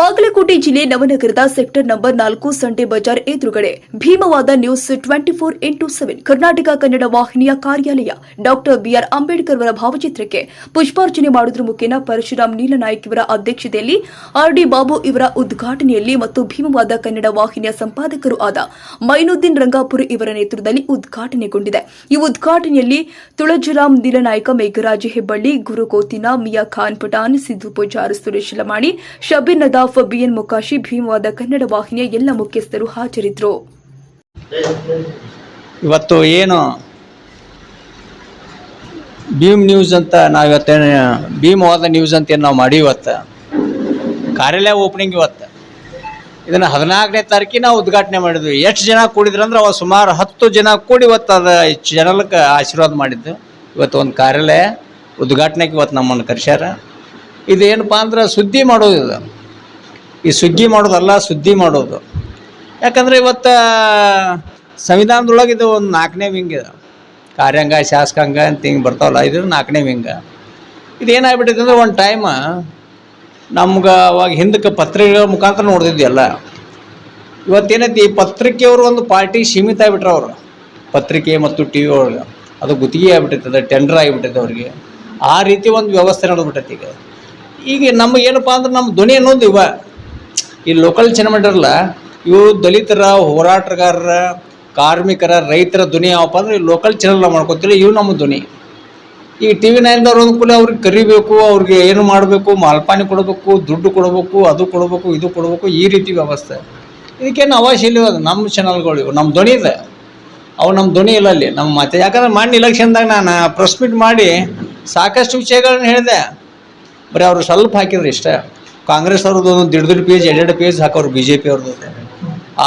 ಬಾಗಲಕೋಟೆ ಜಿಲ್ಲೆ ನವನಗರದ sector number ನಾಲ್ಕು ಸಂಡೆ ಬಜಾರ್ ಎದುರುಗಡೆ Bhimavada news twenty four into seven Karnataka Kannada ವಾಹಿನಿಯ ಕಾರ್ಯಾಲಯ. ಡಾಕ್ಟರ್ ಬಿಆರ್ ಅಂಬೇಡ್ಕರ್ ಅವರ ಭಾವಚಿತ್ರಕ್ಕೆ ಪುಷ್ಪಾರ್ಚನೆ ಮಾಡುವುದರ ಮುಖೇನ ಪರಶುರಾಮ್ ನೀಲನಾಯಕ್ ಇವರ ಅಧ್ಯಕ್ಷತೆಯಲ್ಲಿ ಆರ್ಡಿ ಬಾಬು ಇವರ ಉದ್ಘಾಟನೆಯಲ್ಲಿ ಮತ್ತು ಭೀಮವಾದ ಕನ್ನಡ ವಾಹಿನಿಯ ಸಂಪಾದಕರು ಆದ ಮೈನುದ್ದೀನ್ ರಂಗಾಪುರಿ ಇವರ ನೇತೃತ್ವದಲ್ಲಿ ಉದ್ಘಾಟನೆಗೊಂಡಿದೆ. ಈ ಉದ್ಘಾಟನೆಯಲ್ಲಿ ತುಳಜರಾಮ್ ನೀಲನಾಯಕ, ಮೇಘರಾಜ ಹೆಬ್ಬಳ್ಳಿ ಗುರುಕೋತಿನ ಮಿಯಾ ಖಾನ್ ಪಠಾನ್ ಸಿದ್ದು ಪೂಜಾರ್, ಸುರೇಶ್ ಲಮಾಣಿ, ಶಬೀರ್ ನದಾಫ್ ಬಿಎನ್ ಮುಕಾಶಿ ಭೀಮವಾದ ಕನ್ನಡ ವಾಹಿನಿಯ ಎಲ್ಲ ಮುಖ್ಯಸ್ಥರು ಹಾಜರಿದ್ದರು ಇವತ್ತು ಏನು ಭೀಮ್ ನ್ಯೂಸ್ ಅಂತ ನಾವು ಭೀಮವಾದ ನ್ಯೂಸ್ ಅಂತ ಏನು ನಾವು ಮಾಡಿ ಇವತ್ತು. ಕಾರ್ಯಾಲಯ ಓಪನಿಂಗ್ ಇವತ್ತು. ಇದನ್ನು ಹದಿನಾಲ್ಕನೇ ತಾರೀಕಿಗೆ ನಾವು ಉದ್ಘಾಟನೆ ಮಾಡಿದ್ವಿ. ಎಷ್ಟು ಜನ ಕೂಡಿದ್ರು ಅಂದ್ರೆ ಅವ ಸುಮಾರು ಹತ್ತು ಜನ ಕೂಡಿ ಇವತ್ತು ಅದು ಜನಕ್ಕೆ ಆಶೀರ್ವಾದ ಮಾಡಿದ್ದು. ಇವತ್ತು ಒಂದು ಕಾರ್ಯಾಲಯ ಉದ್ಘಾಟನೆಗೆ ಇವತ್ತು ನಮ್ಮನ್ನು ಕರೆಸ್ಯಾರ. ಇದು ಏನಪ್ಪ ಅಂದ್ರೆ ಸುದ್ದಿ ಮಾಡೋದು ಈ ಸುಗ್ಗಿ ಮಾಡೋದಲ್ಲ, ಸುದ್ದಿ ಮಾಡೋದು. ಯಾಕಂದ್ರೆ ಇವತ್ತು ಸಂವಿಧಾನದೊಳಗೆ ಇದು ಒಂದು ನಾಲ್ಕನೇ ವಿಂಗ್ ಇದೆ. ಕಾರ್ಯಾಂಗ, ಶಾಸಕಾಂಗ ಅಂತ ಹಿಂಗೆ ಬರ್ತಾವಲ್ಲ, ಇದು ನಾಲ್ಕನೇ ವಿಂಗ. ಇದು ಏನಾಗ್ಬಿಟ್ಟಿದೆ ಅಂದ್ರೆ ಒಂದು ಟೈಮ್ ನಮ್ಗೆ ಅವಾಗ ಹಿಂದಕ್ಕೆ ಪತ್ರಿಕೆಗಳ ಮುಖಾಂತರ ನೋಡ್ತಿದ್ವಿ ಎಲ್ಲ ಇವತ್ತೇನೈತಿ, ಈ ಪತ್ರಿಕೆಯವರು ಒಂದು ಪಾರ್ಟಿ ಸೀಮಿತ ಆಗಿಬಿಟ್ರೆ ಅವರು. ಪತ್ರಿಕೆ ಮತ್ತು ಟಿ ವಿ ಒಳಗೆ. ಅದು ಗುತ್ತಿಗೆ ಆಗ್ಬಿಟ್ಟಿರ್ತದೆ ಟೆಂಡರ್ ಆಗಿಬಿಟ್ಟಿದೆ ಅವ್ರಿಗೆ. ಆ ರೀತಿ ಒಂದು ವ್ಯವಸ್ಥೆ ನಡೆದ್ಬಿಟ್ಟೈತಿ ಈಗ. ಈಗ ನಮಗೆ ಏನಪ್ಪ ಅಂದ್ರೆ ನಮ್ಮ ಧ್ವನಿ ಅನ್ನೋದು ಇವ. ಈ ಲೋಕಲ್ ಚನ್ನಮಂಡಲ ಇವು ದಲಿತರ, ಹೋರಾಟಗಾರರ, ಕಾರ್ಮಿಕರ, ರೈತರ ಧ್ವನಿ ಯಾವಪ್ಪ ಅಂದ್ರೆ ಲೋಕಲ್ ಚಾನಲ್ ಮಾಡ್ಕೊತೀವಿ ಇವು ನಮ್ಮ ಧ್ವನಿ. ಈ ಟಿ ವಿ ನೈನ್ದವ್ರು ಒಂದು ಕೂಡಲೇ ಅವ್ರಿಗೆ ಕರಿಬೇಕು, ಅವ್ರಿಗೆ ಏನು ಮಾಡಬೇಕು, ಮಾಲ್ಪಾನಿ ಕೊಡಬೇಕು, ದುಡ್ಡು ಕೊಡಬೇಕು, ಅದು ಕೊಡಬೇಕು, ಇದು ಕೊಡಬೇಕು, ಈ ರೀತಿ ವ್ಯವಸ್ಥೆ. ಇದಕ್ಕೇನು ಅವಶ್ಯ ಇಲ್ಲ ನಮ್ಮ ಚಾನಲ್ಗಳು ಇವು. ನಮ್ಮ ಧ್ವನಿ ಇದೆ ಅವು ನಮ್ಮ ಧ್ವನಿ ಇಲ್ಲ ಅಲ್ಲಿ. ನಮ್ಮ ಮತ್ತೆ ಯಾಕಂದ್ರೆ ಮಾಡಿ ಇಲೆಕ್ಷನ್ದಾಗ ನಾನು ಪ್ರೆಸ್ ಮೀಟ್ ಮಾಡಿ ಸಾಕಷ್ಟು ವಿಷಯಗಳನ್ನ ಹೇಳಿದೆ. ಬರೀ ಅವರು ಸ್ವಲ್ಪ ಹಾಕಿದ್ರು ಇಷ್ಟ. ಕಾಂಗ್ರೆಸ್ ಅವ್ರದ್ದು ಒಂದು ದಿಡ್ ದಿಡ್ ಪೇಜ್ ಎರಡೆರಡು ಪೇಜ್ ಹಾಕೋರು ಬಿ ಜೆ ಪಿ ಅವ್ರದ್ದು.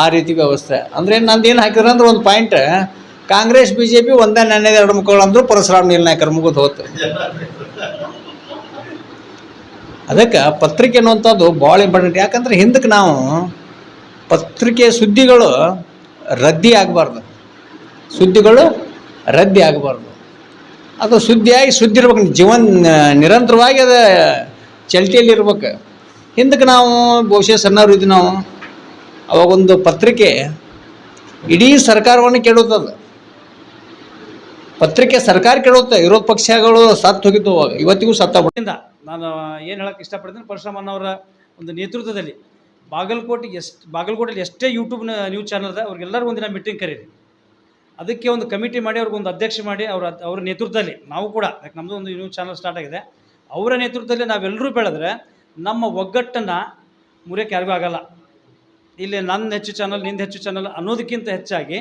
ಆ ರೀತಿ ವ್ಯವಸ್ಥೆ. ಅಂದ್ರೆ ನಂದು ಏನು ಹಾಕಿದ್ರು ಅಂದ್ರೆ ಒಂದು point Congress B J P ಒಂದೇ ನೆನ್ನೆ ಎರಡು ಮುಖಗಳು ಅಂದ್ರು ಪರಶುರಾಮ್ ನೀಲನಾಯಕರ ಮುಗಿದು ಹೋತು. ಅದಕ್ಕೆ ಪತ್ರಿಕೆ ಅನ್ನುವಂಥದ್ದು ಭಾಳ ಇಂಪಾರ್ಟೆಂಟ್ ಯಾಕಂದ್ರೆ ಹಿಂದಕ್ಕೆ ನಾವು ಪತ್ರಿಕೆ ಸುದ್ದಿಗಳು ರದ್ದಿ ಆಗಬಾರ್ದು. ಸುದ್ದಿಗಳು ರದ್ದಿ ಆಗಬಾರ್ದು. ಅದು ಸುದ್ದಿಯಾಗಿ ಸುದ್ದಿ ಇರ್ಬೇಕು. ಜೀವನ್, ನಿರಂತರವಾಗಿ ಅದು ಚಲ್ತಿಯಲ್ಲಿ ಇರ್ಬೇಕು ಹಿಂದಕ್ಕೆ ನಾವು ಬಹುಶಃ ಸಣ್ಣವ್ರು ಇದ್ವಿ ನಾವು. ಅವಾಗೊಂದು ಪತ್ರಿಕೆ ಇಡೀ ಸರ್ಕಾರವನ್ನು ಕೇಳುತ್ತದ ಪತ್ರಿಕೆ ಸರ್ಕಾರ ಕೇಳುತ್ತೆ, ವಿರೋಧ ಪಕ್ಷಗಳು ಸತ್ತು ಹೋಗಿದ್ದು ಅವಾಗ. ಇವತ್ತಿಗೂ ಸತ್ತ ನಾನು ಏನು ಹೇಳಕ್ಕೆ ಇಷ್ಟಪಡ್ತೀನಿ ಪರಶುರಾಮಣ್ಣವರ ಒಂದು ನೇತೃತ್ವದಲ್ಲಿ ಬಾಗಲಕೋಟೆ ಎಷ್ಟು ಬಾಗಲಕೋಟೆಯಲ್ಲಿ ಎಷ್ಟೇ ಯೂಟ್ಯೂಬ್ ನ್ಯೂಸ್ ಚಾನಲ್ ಇದೆ ಅವ್ರಿಗೆಲ್ಲರೂ ಒಂದಿನ ಮೀಟಿಂಗ್ ಕರೀರಿ. ಅದಕ್ಕೆ ಒಂದು ಕಮಿಟಿ ಮಾಡಿ ಅವ್ರಿಗೊಂದು ಅಧ್ಯಕ್ಷ ಮಾಡಿ, ಅವರ ಅವ್ರ ನೇತೃತ್ವದಲ್ಲಿ, ನಾವು ಕೂಡ, ಯಾಕೆ ನಮ್ಮದು ಒಂದು ನ್ಯೂಸ್ ಚಾನಲ್ ಸ್ಟಾರ್ಟ್ ಆಗಿದೆ, ಅವರ ನೇತೃತ್ವದಲ್ಲಿ ನಾವೆಲ್ಲರೂ ಬೆಳೆದ್ರೆ ನಮ್ಮ ಒಗ್ಗಟ್ಟನ್ನು ಮುರಿಯೋಕೆ ಯಾರಿಗೂ ಆಗಲ್ಲ. ಇಲ್ಲಿ ನನ್ನ ಹೆಚ್ಚು ಚಾನಲ್ನಿಂದ ಹೆಚ್ಚು ಚಾನಲ್ ಅನ್ನೋದಕ್ಕಿಂತ ಹೆಚ್ಚಾಗಿ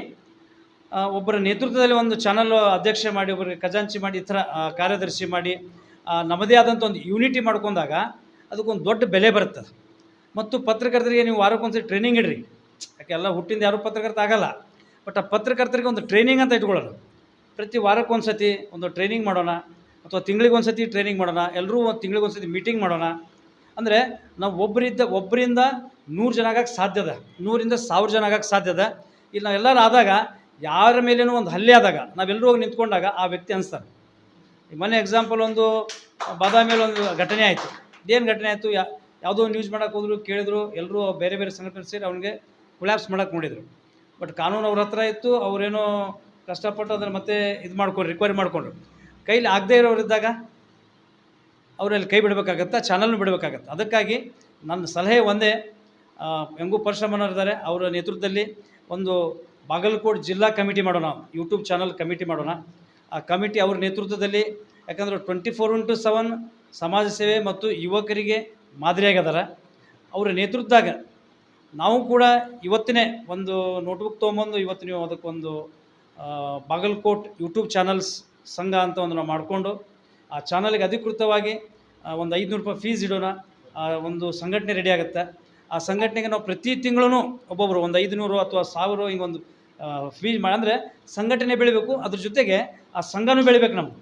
ಒಬ್ಬರ ನೇತೃತ್ವದಲ್ಲಿ ಒಂದು ಚಾನಲ್ ಅಧ್ಯಕ್ಷ ಮಾಡಿ ಒಬ್ಬರಿಗೆ ಖಜಾಂಚಿ ಮಾಡಿ, ಈ ಥರ ಕಾರ್ಯದರ್ಶಿ ಮಾಡಿ ನಮ್ಮದೇ ಆದಂಥ ಒಂದು ಯೂನಿಟಿ ಮಾಡ್ಕೊಂಡಾಗ ಅದಕ್ಕೊಂದು ದೊಡ್ಡ ಬೆಲೆ ಬರುತ್ತೆ ಮತ್ತು ಪತ್ರಕರ್ತರಿಗೆ ನೀವು ವಾರಕ್ಕೊಂದ್ಸರಿ ಟ್ರೈನಿಂಗ್ ಇಡ್ರಿ. ಯಾಕೆ ಎಲ್ಲ ಹುಟ್ಟಿಂದ ಯಾರೂ ಪತ್ರಕರ್ತ ಆಗಲ್ಲ. ಬಟ್ ಆ ಪತ್ರಕರ್ತರಿಗೆ ಒಂದು ಟ್ರೈನಿಂಗ್ ಅಂತ ಇಟ್ಕೊಳ್ಳೋಣ ಪ್ರತಿ ವಾರಕ್ಕೊಂದ್ಸತಿ ಒಂದು ಟ್ರೈನಿಂಗ್ ಮಾಡೋಣ, ಅಥವಾ ತಿಂಗಳಿಗೊಂದ್ಸತಿ ಟ್ರೈನಿಂಗ್ ಮಾಡೋಣ ಎಲ್ಲರೂ ಒಂದು ತಿಂಗಳಿಗೊಂದ್ಸತಿ ಮೀಟಿಂಗ್ ಮಾಡೋಣ ಅಂದರೆ ನಾವು ಒಬ್ಬರಿದ್ದ ಒಬ್ಬರಿಂದ ನೂರು ಜನ ಆಗಕ್ಕೆ ಸಾಧ್ಯದ ನೂರಿಂದ ಸಾವಿರ ಜನ ಆಗಕ್ಕೆ ಸಾಧ್ಯದ ಇಲ್ಲಿ ನಾವೆಲ್ಲರೂ ಆದಾಗ ಯಾರ ಮೇಲೇನೂ ಒಂದು ಹಲ್ಲೆ ಆದಾಗ ನಾವೆಲ್ಲರೂ ಹೋಗಿ ನಿಂತ್ಕೊಂಡಾಗ ಆ ವ್ಯಕ್ತಿ ಅನಿಸ್ತಾರೆ ಮೊನ್ನೆ ಎಕ್ಸಾಂಪಲ್ ಒಂದು ಬಾದಾಮಿಯಲ್ಲಿ ಒಂದು ಘಟನೆ ಆಯಿತು. ಏನು ಘಟನೆ ಆಯಿತು? ಯಾವುದೋ ನ್ಯೂಸ್ ಮಾಡೋಕೆ ಹೋದ್ರು, ಕೇಳಿದ್ರು ಎಲ್ಲರೂ ಬೇರೆ ಬೇರೆ ಸಂಘಟನೆ ಸೇರಿ ಅವನಿಗೆ ಕೊಲ್ಯಾಪ್ಸ್ ಮಾಡೋಕೆ ನೋಡಿದರು. ಬಟ್ ಕಾನೂನು ಅವ್ರ ಹತ್ರ ಇತ್ತು, ಅವರೇನೋ ಕಷ್ಟಪಟ್ಟು ಅದನ್ನು ಮತ್ತೆ ಇದು ಮಾಡ್ಕೊಂಡು ರಿಕ್ವೈರ್ ಮಾಡಿಕೊಂಡ್ರು. ಕೈಲಿ ಆಗದೇ ಇರೋರಿದ್ದಾಗ ಅವರಲ್ಲಿ ಕೈ ಬಿಡಬೇಕಾಗತ್ತೆ, ಚಾನಲ್ನು ಬಿಡಬೇಕಾಗತ್ತೆ. ಅದಕ್ಕಾಗಿ ನನ್ನ ಸಲಹೆ ಒಂದೇ ಹೆಂಗೂ ಪರಿಶ್ರಮನರಿದ್ದಾರೆ ಅವರ ನೇತೃತ್ವದಲ್ಲಿ ಒಂದು ಬಾಗಲಕೋಟೆ ಜಿಲ್ಲಾ ಕಮಿಟಿ ಮಾಡೋಣ ಯೂಟ್ಯೂಬ್ ಚಾನಲ್ ಕಮಿಟಿ ಮಾಡೋಣ. ಆ ಕಮಿಟಿ ಅವ್ರ ನೇತೃತ್ವದಲ್ಲಿ, ಯಾಕಂದ್ರೆ ಟ್ವೆಂಟಿ ಫೋರ್ ಇಂಟು ಸೆವೆನ್ ಸಮಾಜ ಸೇವೆ ಮತ್ತು ಯುವಕರಿಗೆ ಮಾದರಿಯಾಗದಾರ ಅವರ ನೇತೃತ್ವದಾಗ ನಾವು ಕೂಡ ಇವತ್ತಿನೇ ಒಂದು ನೋಟ್ಬುಕ್ ತೊಗೊಂಬಂದು ಇವತ್ತು ನೀವು ಅದಕ್ಕೊಂದು ಬಾಗಲಕೋಟ್ ಯೂಟ್ಯೂಬ್ ಚಾನಲ್ಸ್ ಸಂಘ ಅಂತ ಒಂದು ನಾವು ಮಾಡಿಕೊಂಡು ಆ ಚಾನಲ್ಗೆ ಅಧಿಕೃತವಾಗಿ ಒಂದು ಐದುನೂರು ರೂಪಾಯಿ ಫೀಸ್ ಇಡೋಣ ಒಂದು ಸಂಘಟನೆ ರೆಡಿ ಆಗುತ್ತೆ. ಆ ಸಂಘಟನೆಗೆ ನಾವು ಪ್ರತಿ ತಿಂಗಳೂ ಒಬ್ಬೊಬ್ಬರು ಒಂದು ಐದುನೂರು ಅಥವಾ ಸಾವಿರ ಒಂದು ಫೀಸ್ ಅಂದರೆ ಸಂಘಟನೆ ಬೆಳಿಬೇಕು. ಅದ್ರ ಜೊತೆಗೆ ಆ ಸಂಘನೂ ಬೆಳಿಬೇಕು ನಮ್ಗೆ.